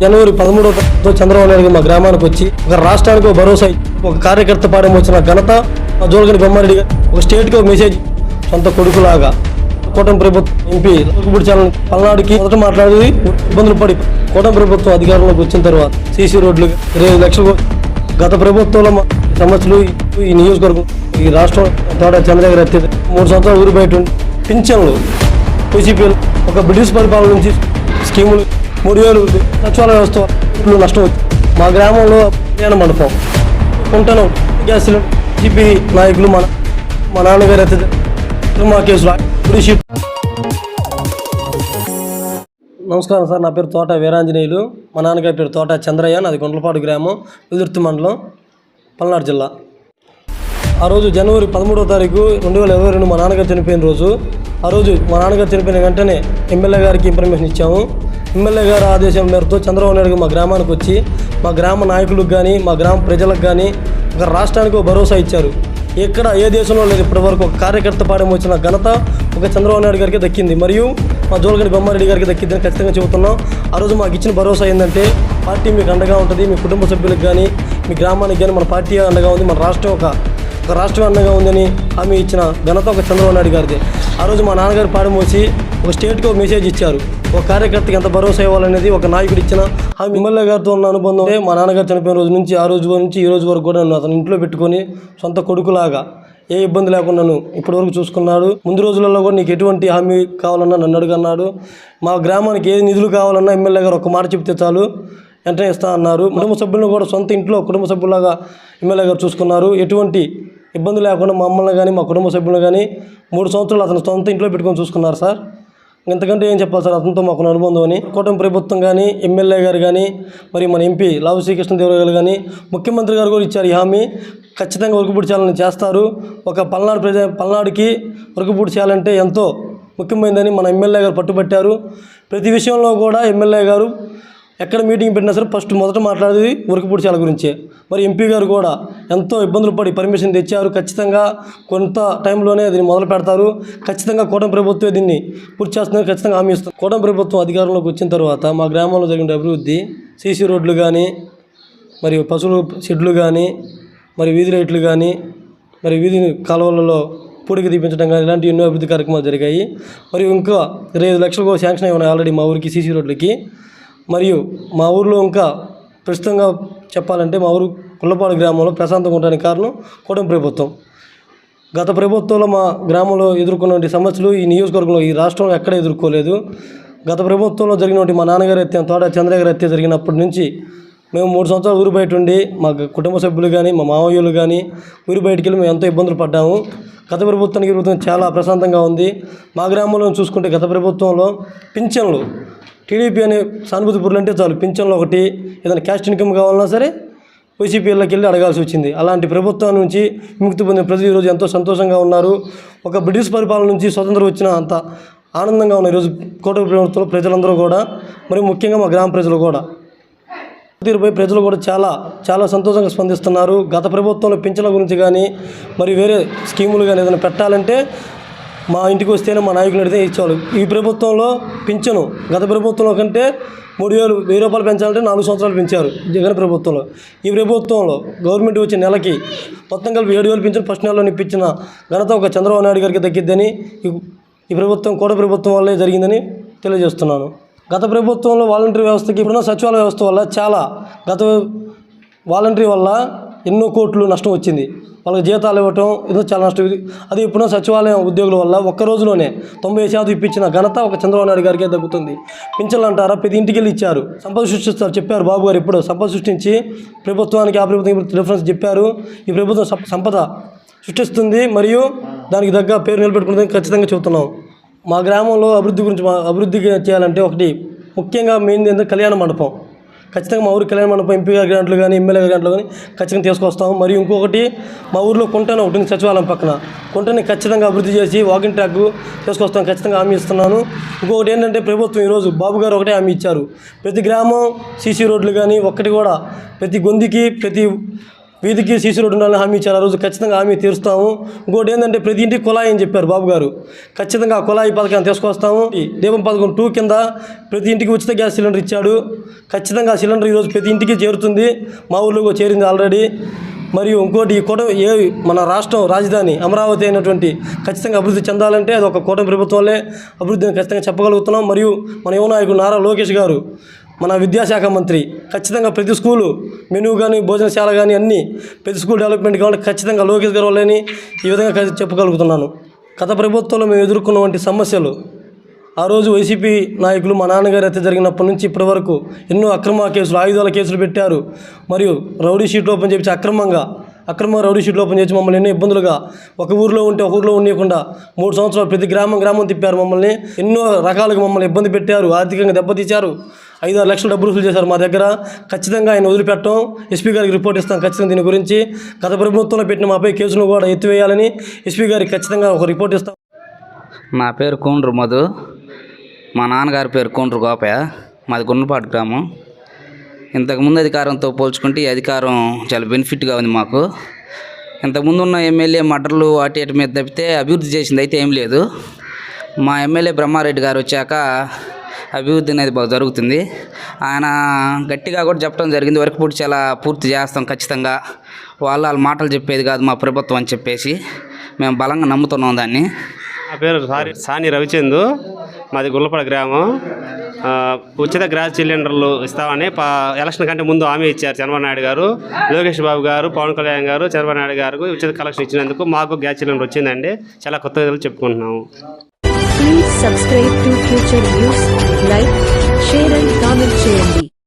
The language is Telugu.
జనవరి పదమూడవ తారీఖు చంద్రబాబు నాయుడు మా గ్రామానికి వచ్చి ఒక రాష్ట్రానికి ఒక భరోసా ఒక కార్యకర్త పాడం వచ్చిన ఘనత మా జోలగని బొమ్మారెడ్డి ఒక స్టేట్కి ఒక మెసేజ్ సొంత కొడుకులాగా. కూటమి ప్రభుత్వం ఎంపీ లోకపుడిచాలని పల్నాడుకి మొదట మాట్లాడేది ఇబ్బందులు పడి కూటమి ప్రభుత్వం అధికారంలోకి వచ్చిన తర్వాత సీసీ రోడ్లు ఇరవై ఐదు లక్షలు గత ప్రభుత్వంలో సమస్యలు ఈ నియోజకవర్గం ఈ రాష్ట్రం తోట చంద్రశేఖర్ ఎత్తి మూడు సంవత్సరాలు ఊరు బయట ఉండి పింఛన్లు వైసీపీలు ఒక బ్రిటిష్ పరిపాలన నుంచి స్కీములు మూడు వేలు సచివాలయ వ్యవస్థ? ఇప్పుడు నష్టం వచ్చింది. మా గ్రామంలో కళ్యాణ మండపం. ఉంటాను గ్యాస్ సిలిండర్ జీపీ నాయకులు మన మా నాన్నగారు అయితే మా కేసులు నమస్కారం సార్ నా పేరు తోట వీరాంజనేయులు. మా నాన్నగారి పేరు తోట చంద్రయ్య నాది గుండ్లపాడు గ్రామం వెదుర్తి మండలం పల్నాడు జిల్లా. ఆ రోజు జనవరి పదమూడో తారీఖు రెండు వేల ఇరవై రెండు మా నాన్నగారు చనిపోయిన రోజు. ఆ రోజు మా నాన్నగారు చనిపోయిన వెంటనే ఎమ్మెల్యే గారికి ఇన్ఫర్మేషన్ ఇచ్చాము. ఎమ్మెల్యే గారి ఆదేశం మేరకు చంద్రబాబు నాయుడు మా గ్రామానికి వచ్చి మా గ్రామ నాయకులకు కానీ మా గ్రామ ప్రజలకు కానీ ఒక రాష్ట్రానికి ఒక భరోసా ఇచ్చారు. ఎక్కడ ఏ దేశంలో లేదు ఇప్పటివరకు ఒక కార్యకర్త పాడేమో వచ్చిన ఘనత ఒక చంద్రబాబు నాయుడు గారికి దక్కింది. మరియు మా జోలగడి బొమ్మారెడ్డి గారికి దక్కిందని ఖచ్చితంగా చెబుతున్నాం. ఆ రోజు మాకు ఇచ్చిన భరోసా ఏంటంటే పార్టీ మీకు అండగా ఉంటుంది మీ కుటుంబ సభ్యులకు కానీ మీ గ్రామానికి కానీ మన పార్టీ అండగా ఉంది మన రాష్ట్రం ఒక ఒక రాష్ట్రం అండగా ఉందని హామీ ఇచ్చిన ఘనత ఒక చంద్రబాబు నాయుడు గారిది. ఆ రోజు మా నాన్నగారు పాడమోసి ఒక స్టేట్కి ఒక మెసేజ్ ఇచ్చారు. ఒక కార్యకర్తకి ఎంత భరోసా ఇవ్వాలనేది ఒక నాయకుడు ఇచ్చిన హామీ. ఎమ్మెల్యే గారితో ఉన్న అనుబంధం మా నాన్నగారు చనిపోయిన రోజు నుంచి ఆ రోజు నుంచి ఈ రోజు వరకు కూడా నన్ను అతను ఇంట్లో పెట్టుకొని సొంత కొడుకులాగా ఏ ఇబ్బంది లేకుండా ఇప్పటి ఇప్పటివరకు చూసుకున్నాడు. ముందు రోజులలో కూడా నీకు ఎటువంటి హామీ కావాలన్నా నన్ను అడుగన్నాడు మా గ్రామానికి ఏ నిధులు కావాలన్నా ఎమ్మెల్యే గారు ఒక మాట చెప్తే చాలు వెంటనే ఇస్తా అన్నారు. కుటుంబ సభ్యులను కూడా సొంత ఇంట్లో కుటుంబ సభ్యులాగా ఎమ్మెల్యే గారు చూసుకున్నారు. ఎటువంటి ఇబ్బంది లేకుండా మమ్మల్ని కానీ మా కుటుంబ సభ్యులను కానీ మూడు సంవత్సరాలు అతను సొంత ఇంట్లో పెట్టుకొని చూసుకున్నారు సార్. ఇంతకంటే ఏం చెప్పాలి సార్? అతనితో మాకు అనుబంధం అని. కూటమి ప్రభుత్వం కానీ ఎమ్మెల్యే గారు కానీ మరి మన ఎంపీ లావు శ్రీకృష్ణదేవరాయ గారు కానీ ముఖ్యమంత్రి గారు కూడా ఇచ్చారు ఈ హామీ. ఖచ్చితంగా ఉరుకుపూడి చేయాలని చేస్తారు. ఒక పల్నాడు ప్రజ పల్నాడుకి ఉరుకుపూడి చేయాలంటే ఎంతో ముఖ్యమైనదని మన ఎమ్మెల్యే గారు పట్టుబట్టారు. ప్రతి విషయంలో కూడా ఎమ్మెల్యే గారు ఎక్కడ మీటింగ్ పెట్టినా సరే ఫస్ట్ మొదట మాట్లాడేది ఉరకపూడిచాల గురించే. మరి ఎంపీ గారు కూడా ఎంతో ఇబ్బందులు పడి పర్మిషన్ తెచ్చారు. ఖచ్చితంగా కొంత టైంలోనే దీన్ని మొదలు పెడతారు. ఖచ్చితంగా కూటమి ప్రభుత్వం దీన్ని పూర్తి చేస్తుందని ఖచ్చితంగా హామీ ఇస్తుంది. కూటమి ప్రభుత్వం అధికారంలోకి వచ్చిన తర్వాత మా గ్రామంలో జరిగిన అభివృద్ధి సీసీ రోడ్లు కానీ మరియు పశువుల షెడ్లు కానీ మరి వీధి లైట్లు కానీ మరి వీధి కాలువలలో పూడికి తీపించడం కానీ ఇలాంటి ఎన్నో అభివృద్ధి కార్యక్రమాలు జరిగాయి. మరియు ఇంకా ఇరవై ఐదు లక్షలు కూడా శాంక్షన్ అయి ఉన్నాయి ఆల్రెడీ మా ఊరికి సీసీ రోడ్లకి. మరియు మా ఊర్లో ఇంకా ప్రస్తుతంగా చెప్పాలంటే మా ఊరు కుల్లపాడు గ్రామంలో ప్రశాంతంగా ఉండడానికి కారణం కూటమి ప్రభుత్వం. గత ప్రభుత్వంలో మా గ్రామంలో ఎదుర్కొన్న సమస్యలు ఈ నియోజకవర్గంలో ఈ రాష్ట్రంలో ఎక్కడ ఎదుర్కోలేదు. గత ప్రభుత్వంలో జరిగినటువంటి మా నాన్నగారి హత్య తోట చంద్రగారి హత్య జరిగినప్పటి నుంచి మేము మూడు సంవత్సరాలు ఊరు బయట ఉండి మా కుటుంబ సభ్యులు కానీ మా మామయ్యలు కానీ ఊరు బయటికి వెళ్ళి మేము ఎంతో ఇబ్బందులు పడ్డాము. గత ప్రభుత్వానికి ప్రభుత్వం చాలా ప్రశాంతంగా ఉంది. మా గ్రామంలో చూసుకుంటే గత ప్రభుత్వంలో పింఛన్లు టీడీపీ అనే సానుభూతి పురులు అంటే చాలు. పింఛన్లు ఒకటి ఏదైనా క్యాస్ట్ ఇన్కమ్ కావాలన్నా సరే వైసీపీలోకి వెళ్ళి అడగాల్సి వచ్చింది. అలాంటి ప్రభుత్వం నుంచి విముక్తి పొందిన ప్రజలు ఈరోజు ఎంతో సంతోషంగా ఉన్నారు. ఒక బ్రిటిష్ పరిపాలన నుంచి స్వతంత్రం వచ్చిన అంత ఆనందంగా ఉన్న ఈరోజు కోట ప్రభుత్వంలో ప్రజలందరూ కూడా మరి ముఖ్యంగా మా గ్రామ ప్రజలు కూడా తీరుపై ప్రజలు కూడా చాలా చాలా సంతోషంగా స్పందిస్తున్నారు. గత ప్రభుత్వంలో పింఛన్ల గురించి కానీ మరి వేరే స్కీములు కానీ ఏదైనా పెట్టాలంటే మా ఇంటికి వస్తేనే మా నాయకులు అడిగితే ఇచ్చేవాళ్ళు. ఈ ప్రభుత్వంలో పింఛను గత ప్రభుత్వంలో కంటే మూడు వేలు వెయ్యి రూపాయలు పెంచాలంటే నాలుగు సంవత్సరాలు పెంచారు జగన్ ప్రభుత్వంలో. ఈ ప్రభుత్వంలో గవర్నమెంట్ వచ్చే నెలకి మొత్తం కలిపి ఏడు వేలు పింఛను ఫస్ట్ నెలలో ఇప్పించిన ఘనత ఒక చంద్రబాబు నాయుడు గారికి తగ్గిద్దని ఈ ఈ ప్రభుత్వం కోట ప్రభుత్వం వల్లే జరిగిందని తెలియజేస్తున్నాను. గత ప్రభుత్వంలో వాలంటరీ వ్యవస్థకి ఇప్పుడున్న సచివాలయ వ్యవస్థ వల్ల చాలా గత వాలంటరీ వల్ల ఎన్నో కోట్లు నష్టం వచ్చింది. వాళ్ళకి జీతాలు ఇవ్వటం ఏదో చాలా నష్టం అది ఇప్పుడున్న సచివాలయం ఉద్యోగుల వల్ల ఒక్క రోజులోనే తొంభై శాతం ఇప్పించిన ఘనత ఒక చంద్రబాబు నాయుడు గారికే దక్కుతుంది. పింఛన్లు అంటారా? ప్రతి ఇంటికి వెళ్ళి ఇచ్చారు. సంపద సృష్టిస్తారు చెప్పారు బాబు గారు ఇప్పుడు సంపద సృష్టించి ప్రభుత్వానికి ఆ ప్రభుత్వం రిఫరెన్స్ చెప్పారు. ఈ ప్రభుత్వం సంపద సృష్టిస్తుంది. మరియు దానికి తగ్గ పేరు నిలబెట్టుకుంటుందని ఖచ్చితంగా చెబుతున్నాం. మా గ్రామంలో అభివృద్ధి గురించి మా అభివృద్ధి చేయాలంటే ఒకటి ముఖ్యంగా మెయిన్ ఏంటంటే కళ్యాణ మండపం. ఖచ్చితంగా మా ఊరు కళ్యాణ మండపం ఎంపీ గారి గ్రాంట్లు కానీ ఎమ్మెల్యే గారి గ్రాంట్లు కానీ ఖచ్చితంగా తీసుకొస్తాం. మరియు ఇంకొకటి మా ఊర్లో కుంటన ఒకటి ఉంది సచివాలయం పక్కన. కుంటని ఖచ్చితంగా అభివృద్ధి చేసి వాకింగ్ ట్రాక్ తీసుకొస్తాం ఖచ్చితంగా హామీ ఇస్తున్నాను. ఇంకొకటి ఏంటంటే ప్రభుత్వం ఈరోజు బాబు గారు ఒకటే హామీ ఇచ్చారు. ప్రతి గ్రామం సీసీ రోడ్లు కానీ ఒక్కటి కూడా ప్రతి గొంతుకి ప్రతి వీధికి సీసీ రోడ్డు ఉండాలని హామీ ఇచ్చారు. ఆ రోజు ఖచ్చితంగా హామీ తీరుస్తాము. ఇంకోటి ఏంటంటే ప్రతి ఇంటికి కుళాయి అని చెప్పారు బాబు గారు. ఖచ్చితంగా ఆ కుళాయి పథకాన్ని తీసుకొస్తాము ఈ దీపం పథకం టూ కింద ప్రతి ఇంటికి ఉచిత గ్యాస్ సిలిండర్ ఇచ్చాడు. ఖచ్చితంగా సిలిండర్ ఈరోజు ప్రతి ఇంటికి చేరుతుంది. మా ఊళ్ళో చేరింది ఆల్రెడీ. మరియు ఇంకోటి ఈ కూటమి ఏ మన రాష్ట్రం రాజధాని అమరావతి అయినటువంటి ఖచ్చితంగా అభివృద్ధి చెందాలంటే అది ఒక కూటమి ప్రభుత్వాలే. అభివృద్ధిని ఖచ్చితంగా చెప్పగలుగుతున్నాం. మరియు మన యువ నాయకుడు నారా లోకేష్ గారు మన విద్యాశాఖ మంత్రి ఖచ్చితంగా ప్రతి స్కూలు మెనూ కానీ భోజనశాల కానీ అన్నీ ప్రతి స్కూల్ డెవలప్మెంట్ కావాలి ఖచ్చితంగా లోకేష్ గారు వాళ్ళని ఈ విధంగా చెప్పగలుగుతున్నాను. గత ప్రభుత్వంలో మేము ఎదుర్కొన్న వంటి సమస్యలు ఆ రోజు వైసీపీ నాయకులు మా నాన్నగారి హత్య జరిగినప్పటి నుంచి ఇప్పటి వరకు ఎన్నో అక్రమ కేసులు ఆయుధాల కేసులు పెట్టారు. మరియు రౌడీ షీట్ ఓపెన్ చేసి అక్రమంగా అక్రమ రౌడీ షీట్లు ఓపెన్ చేసి మమ్మల్ని ఎన్నో ఇబ్బందులుగా ఒక ఊరిలో ఉంటే ఒక ఊరిలో ఉండకుండా మూడు సంవత్సరాలు ప్రతి గ్రామం గ్రామం తిప్పారు మమ్మల్ని. ఎన్నో రకాలుగా మమ్మల్ని ఇబ్బంది పెట్టారు ఆర్థికంగా దెబ్బతీశారు. ఐదు ఆరు లక్షలు డబ్బులు వసూలు చేశారు మా దగ్గర. ఖచ్చితంగా ఆయన వదిలిపెట్టం. ఎస్పీ గారికి రిపోర్ట్ ఇస్తాం ఖచ్చితంగా దీని గురించి. గత ప్రభుత్వంలో పెట్టిన మాపై కేసును కూడా ఎత్తివేయాలని ఎస్పీ గారికి ఖచ్చితంగా ఒక రిపోర్ట్ ఇస్తాం. నా పేరు కోండ్రు మధు. మా నాన్నగారి పేరు కోండ్రు గోపయ్య. మాది గున్నపాటు గ్రామం. ఇంతకుముందు అధికారంతో పోల్చుకుంటే ఈ అధికారం చాలా బెనిఫిట్గా ఉంది మాకు. ఇంతకుముందు ఉన్న ఎమ్మెల్యే మటర్లు అటు ఇటు మీద తప్పితే అభివృద్ధి చేసింది అయితే ఏం లేదు. మా ఎమ్మెల్యే బ్రహ్మారెడ్డి గారు వచ్చాక అభివృద్ధి అనేది బాగా జరుగుతుంది. ఆయన గట్టిగా కూడా చెప్పడం జరిగింది. వరకు పూర్తి చాలా పూర్తి చేస్తాం ఖచ్చితంగా. వాళ్ళ వాళ్ళ మాటలు చెప్పేది కాదు మా ప్రభుత్వం అని చెప్పేసి మేము బలంగా నమ్ముతున్నాం దాన్ని. నా పేరు సారి సాని రవిచందు. మాది గుల్లపడ గ్రామం. ఉచిత గ్యాస్ సిలిండర్లు ఇస్తామని పా ఎలక్షన్ కంటే ముందు హామీ ఇచ్చారు చంద్రబాబు నాయుడు గారు. లోకేష్ బాబు గారు పవన్ కళ్యాణ్ గారు చంద్రబాబు నాయుడు గారు ఉచిత కలెక్షన్ ఇచ్చినందుకు మాకు గ్యాస్ సిలిండర్ వచ్చిందండి. చాలా కొత్తగా చెప్పుకుంటున్నాము. Please subscribe to Future News, like, share and comment చేయండి